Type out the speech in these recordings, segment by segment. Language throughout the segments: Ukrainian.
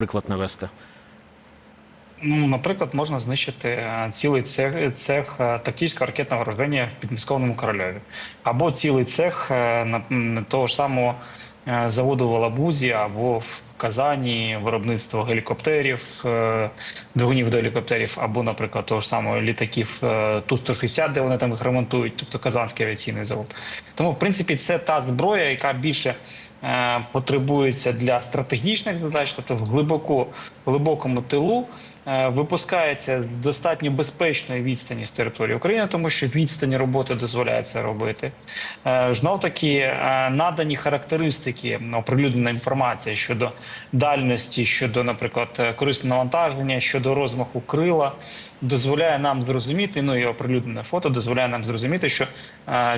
приклад навести? Ну, наприклад, можна знищити е, цілий цех, цех е, тактичного ракетного враження в підмосковному корольові, або цілий цех е, на- того ж самого заводу в Алабузі, або в Казані виробництво гелікоптерів, е, двигунів до гелікоптерів, або, наприклад, того ж самого літаків е, Ту-160, де вони там їх ремонтують, тобто Казанський авіаційний завод. Тому, в принципі, це та зброя, яка більше е, потребується для стратегічних задач, тобто в глибоко глибокому тилу. Випускається з достатньо безпечної відстані з території України, тому що відстані роботи дозволяє це робити. Знов таки надані характеристики, оприлюднена інформація щодо дальності, щодо, наприклад, е, корисного навантаження, щодо розмаху крила, дозволяє нам зрозуміти. Ну і оприлюднене фото дозволяє нам зрозуміти, що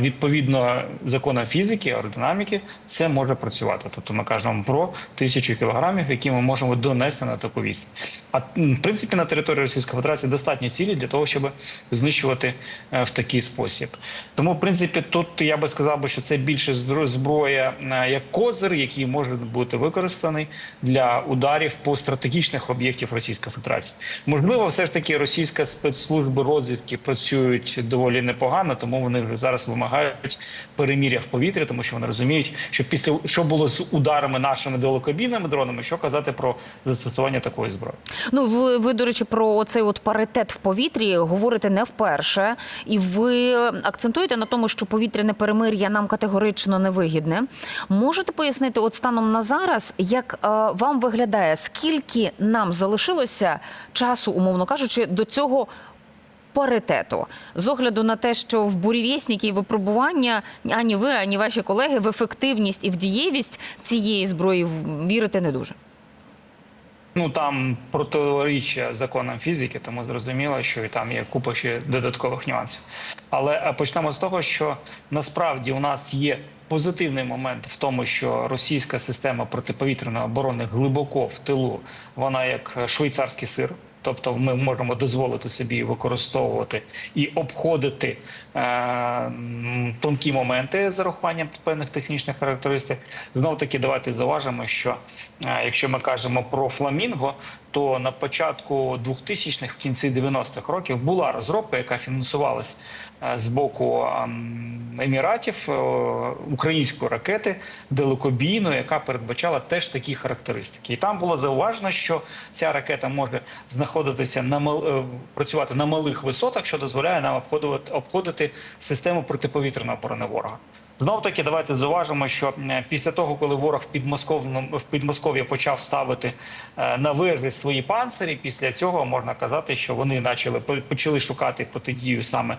відповідно законам фізики, аеродинаміки, це може працювати. Тобто ми кажемо про тисячу кілограмів, які ми можемо донести на таку відстань. А в принципі на території Російської Федерації достатньо цілі для того, щоб знищувати е, в такий спосіб. Тому, в принципі, тут я би сказав, що це більше збро- зброя е, як козир, який може бути використаний для ударів по стратегічних об'єктів Російської Федерації. Можливо, все ж таки російська спецслужби розвідки працюють доволі непогано, тому вони вже зараз вимагають переміря в повітрі, тому що вони розуміють, що після що було з ударами нашими далекобійними дронами, що казати про застосування такої зброї. Ну, ви, ви, до речі, про цей от паритет в повітрі говорите не вперше, і ви акцентуєте на тому, що повітряне перемир'я нам категорично невигідне. Можете пояснити, от станом на зараз, як е, вам виглядає, скільки нам залишилося часу, умовно кажучи, до цього паритету з огляду на те, що в бурєвєсніки випробування ані ви, ані ваші колеги в ефективність і в дієвість цієї зброї в- вірите не дуже. Ну там протиріччя законам фізики, тому зрозуміло, що і там є купа ще додаткових нюансів. Але е, почнемо з того, що насправді у нас є позитивний момент в тому, що російська система протиповітряної оборони глибоко в тилу, вона як швейцарський сир. Тобто ми можемо дозволити собі використовувати і обходити е, тонкі моменти з урахуванням певних технічних характеристик. Знов таки, давайте заважимо, що е, якщо ми кажемо про фламінго, то на початку 2000-х, в кінці 90-х років була розробка, яка фінансувалась е, з боку ем, Еміратів е, української ракети далекобійної, яка передбачала теж такі характеристики. І там було зауважено, що ця ракета може знаходитися на мал... е, працювати на малих висотах, що дозволяє нам обходити, обходити систему протиповітряної оборони ворога. Знов таки, давайте зауважимо, що після того, коли ворог в Підмосковному в Підмосков'я почав ставити е, на вежі свої панцирі, після цього можна казати, що вони почали почали шукати протидію саме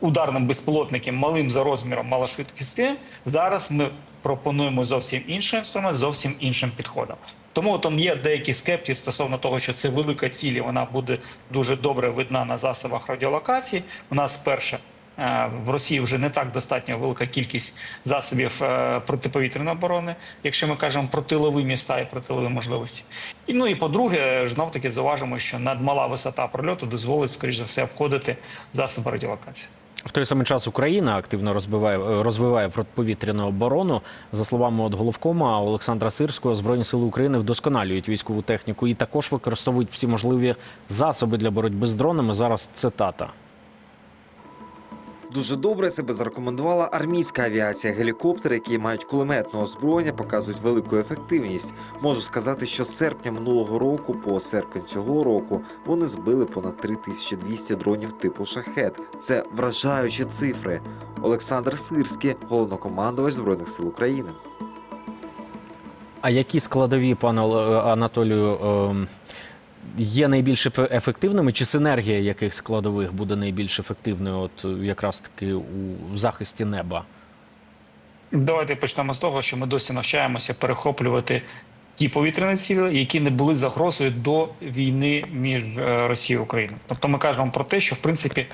ударним безпілотникам малим за розміром, малошвидкісним. Зараз ми пропонуємо зовсім інший інструмент, зовсім іншим підходом. Тому там є деякі скептики стосовно того, що це велика ціль, вона буде дуже добре видна на засобах радіолокації. У нас перше. е, В Росії вже не так достатньо велика кількість засобів е, протиповітряної оборони, якщо ми кажемо про тилові міста і про тилові можливості. І ну і по-друге, знов таки зауважимо, що надмала висота прольоту дозволить, скоріш за все, обходити засоби радіолокації. В той самий час Україна активно розбиває розвиває протиповітряну оборону. За словами от головкома Олександра Сирського, збройні сили України вдосконалюють військову техніку і також використовують всі можливі засоби для боротьби з дронами. Зараз цитата. Дуже добре себе зарекомендувала армійська авіація. Гелікоптери, які мають кулеметне озброєння, показують велику ефективність. Можу сказати, що з серпня минулого року по серпень цього року вони збили понад 3200 дронів типу шахет. Це вражаючі цифри. Олександр Сирський, головнокомандувач збройних сил України. А які складові, пане Анатолію, ем, є найбільш ефективними? Чи синергія яких складових буде найбільш ефективною, от якраз таки у захисті неба? Давайте почнемо з того, що ми досі навчаємося перехоплювати ті повітряні цілі, які не були загрозою до війни між е, Росією і Україною. Тобто ми кажемо про те, що в принципі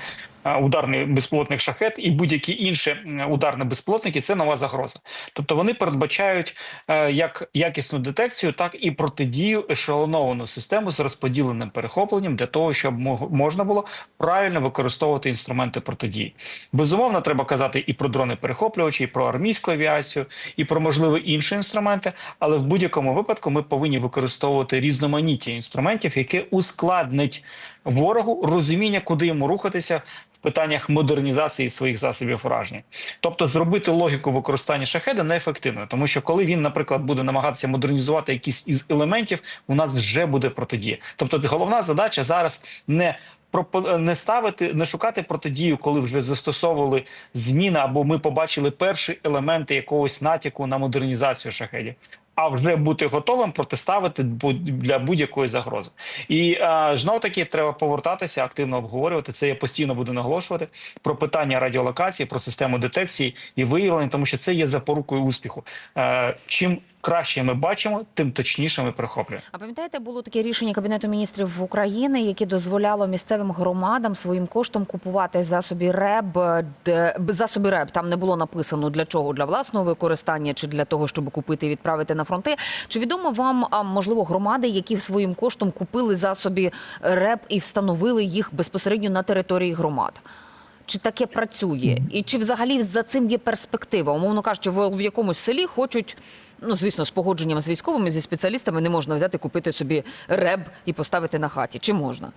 е, ударний безпілотник шахет і будь-які інші ударні безпілотники це нова загроза. Тобто вони передбачають е, як якісну детекцію, так і протидію ешелоновану систему з розподіленим перехопленням для того, щоб можна було правильно використовувати інструменти протидії. Безумовно, треба казати і про дрони перехоплювачі, і про армійську авіацію, і про можливі інші інструменти. Але в будь-якому випадку ми повинні використовувати різноманіття інструментів, яке ускладнить ворогу розуміння, куди йому рухатися питаннях модернізації своїх засобів ураження. Тобто зробити логіку використання шахеда неефективною, тому що коли він, наприклад, буде намагатися модернізувати якісь із елементів, у нас вже буде протидія. Тобто, головна задача зараз не не ставити, не шукати протидію, коли вже застосовували зміни, або ми побачили перші елементи якогось натяку на модернізацію шахедів. А вже бути готовим протиставити для будь-якої загрози, і е, знов таки треба повертатися, активно обговорювати це. Я постійно буду наголошувати про питання радіолокації, про систему детекції і виявлення, тому що це є запорукою успіху. Е, чим краще ми бачимо, тим точніше ми прихоплюємо. А пам'ятаєте, було таке рішення Кабінету міністрів України, яке дозволяло місцевим громадам своїм коштом купувати засоби РЕБ, де засоби РЕБ там не було написано для чого для власного використання чи для того, щоб купити і відправити на фронти. Чи відомо вам можливо громади, які своїм коштом купили засоби РЕБ і встановили їх безпосередньо на території громад? Чи таке працює, і чи взагалі за цим є перспектива? Умовно кажучи, в якомусь селі хочуть, ну звісно, з погодженням з військовими, зі спеціалістами не можна взяти, купити собі реб і поставити на хаті. Чи можна?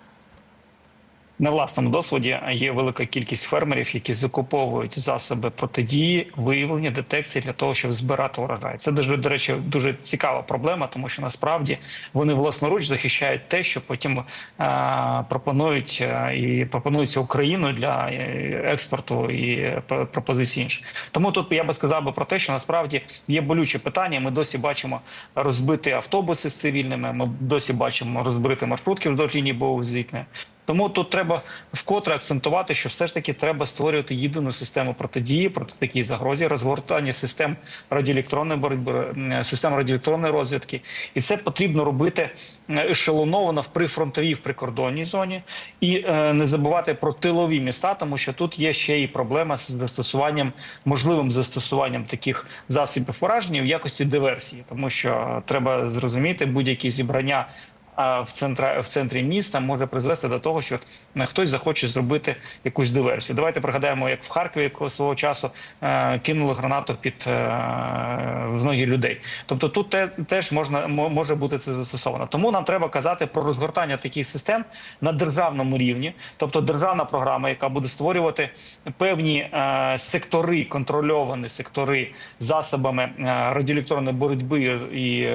На власному досвіді є велика кількість фермерів, які закуповують засоби протидії, виявлення, детекції для того, щоб збирати урожай. Це дуже до речі, дуже цікава проблема, тому що насправді вони власноруч захищають те, що потім е, пропонують е, і пропонується Україною для е, експорту і пропозицій інших. Тому тут я би сказав би про те, що насправді є болюче питання. Ми досі бачимо розбиті автобуси з цивільними. Ми досі бачимо розбиті маршрутки вдоль лінії зіткнення. Тому тут треба вкотре акцентувати, що все ж таки треба створювати єдину систему протидії проти такій загрозі, розгортання систем радіоелектронної боротьби, систем радіоелектронної розвідки, і це потрібно робити ешелоновано в прифронтовій в прикордонній зоні, і е, не забувати про тилові міста, тому що тут є ще і проблема з застосуванням, можливим застосуванням таких засобів ураження в якості диверсії, тому що е, треба зрозуміти будь-які зібрання в центра в центрі міста може призвести до того, що е, хтось захоче зробити якусь диверсію. Давайте пригадаємо, як в Харкові свого часу е, кинули гранату під е, в ноги людей. Тобто тут те, теж можна може бути це застосовано. Тому нам треба казати про розгортання таких систем на державному рівні, тобто державна програма, яка буде створювати певні сектори, контрольовані сектори засобами радіоелектронної боротьби і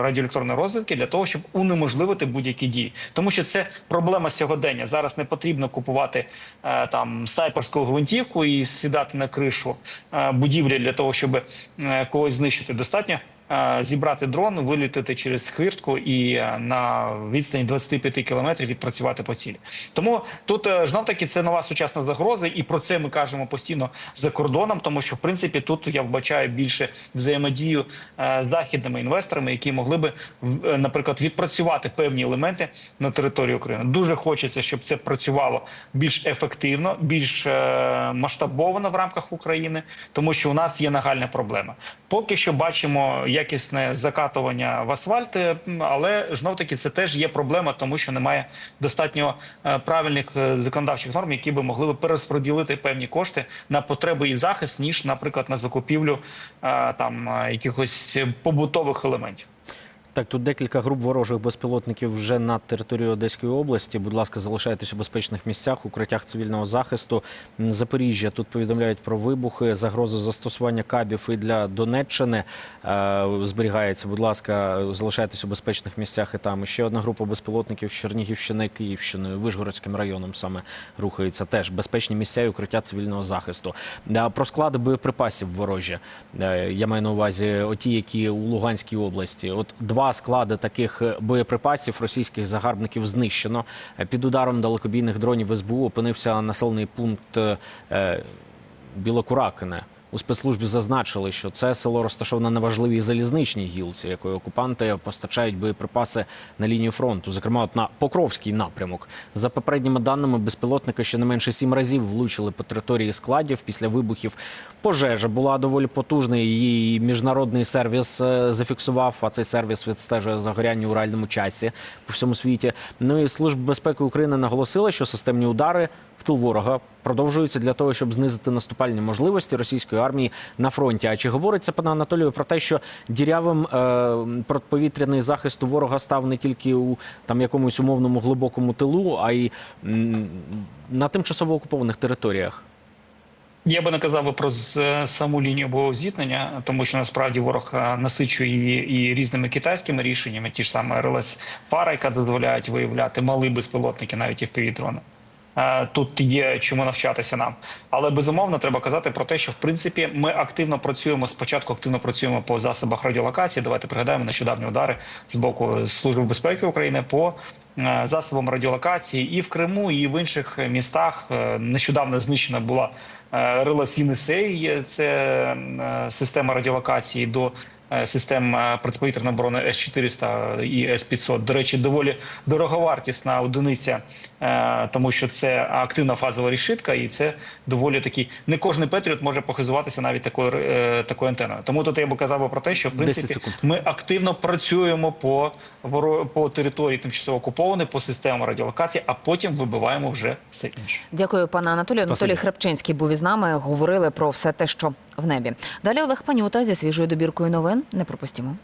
радіоелектронної розвідки для того, щоб унеможливити будь-які дії, тому що це проблема сьогодення. Зараз не потрібно купувати е, там снайперську гвинтівку і сідати на кришу е, будівлі для того, щоб е, когось знищити. Достатньо. Е, Зібрати дрон, вилітити через хвіртку і е, на відстані 25 кілометрів відпрацювати по цілі. Тому тут е, знов таки це нова сучасна загроза, і про це ми кажемо постійно за кордоном, тому що в принципі тут я вбачаю більше взаємодію з західними інвесторами, які могли би, наприклад, відпрацювати певні елементи на території України. Дуже хочеться, щоб це працювало більш ефективно, більш масштабовано в рамках України, тому що у нас є нагальна проблема. Поки що бачимо якісне закатування в асфальт, е, але знов таки це теж є проблема, тому що немає достатньо е, правильних е, законодавчих норм, які би могли би перерозподілити певні кошти на потреби і захист, ніж, наприклад, на закупівлю там якихось побутових елементів. Так, тут декілька груп ворожих безпілотників вже на території Одеської області. Будь ласка, залишайтесь у безпечних місцях, укриттях цивільного захисту. Запоріжжя тут повідомляють про вибухи, загрозу застосування кабів і для Донеччини е, зберігається. Будь ласка, залишайтесь у безпечних місцях і там. Ще одна група безпілотників з Чернігівщини, Київщиною, Вишгородським районом саме рухається. Теж безпечні місця і укриття цивільного захисту. Е, Про склади боєприпасів ворожі. Е, Я маю на увазі оті, які у Луганській області. От два склади таких е, боєприпасів російських загарбників знищено. Е, Під ударом далекобійних дронів СБУ опинився населений пункт е, Білокуракине. У спецслужбі зазначили, що це село розташоване на важливій залізничній гілці, якою окупанти постачають боєприпаси на лінію фронту, зокрема от на Покровський напрямок. За попередніми даними, безпілотники щонайменше сім разів влучили по території складів після вибухів. Пожежа була доволі потужна. Її міжнародний сервіс е, зафіксував. А цей сервіс відстежує загоряння у реальному часі по всьому світі. Ну і служба безпеки України наголосила, що системні удари в тил ворога продовжуються для того, щоб знизити наступальні можливості російської армії на фронті. А чи говориться пане Анатолію про те, що дірявим е, протиповітряний захист у ворога став не тільки у там якомусь умовному глибокому тилу, а й м, на тимчасово окупованих територіях? Я би не казав би про е, саму лінію бойового зіткнення, тому що насправді ворог е, насичує її і різними китайськими рішеннями, ті ж саме РЛС Фара, яка дозволяють виявляти малі безпілотники, навіть і в дрони. Е, Тут є чому навчатися нам, але безумовно треба казати про те, що в принципі ми активно працюємо. Спочатку активно працюємо по засобах радіолокації. Давайте пригадаємо нещодавні удари з боку Служби безпеки України по е, засобам радіолокації і в Криму, і в інших містах. Е, Нещодавно знищена була РЛС «Єнисей», це система радіолокації до систем е, протиповітряної оборони С-400 і С-500. До речі, доволі дороговартісна одиниця, е, тому що це активна фазова рішитка, і це доволі такі. Не кожний Петріот може похизуватися навіть такою е, такою антеною. Тому тут я би казав про те, що в принципі ми активно працюємо по по території тимчасово окупованої, по системам радіолокації, а потім вибиваємо вже все інше. Дякую, пане Анатолію. Анатолій Храпчинський був із нами. Говорили про все те, що в небі. Далі Олег Панюта зі свіжою добіркою новин. Не пропустімо.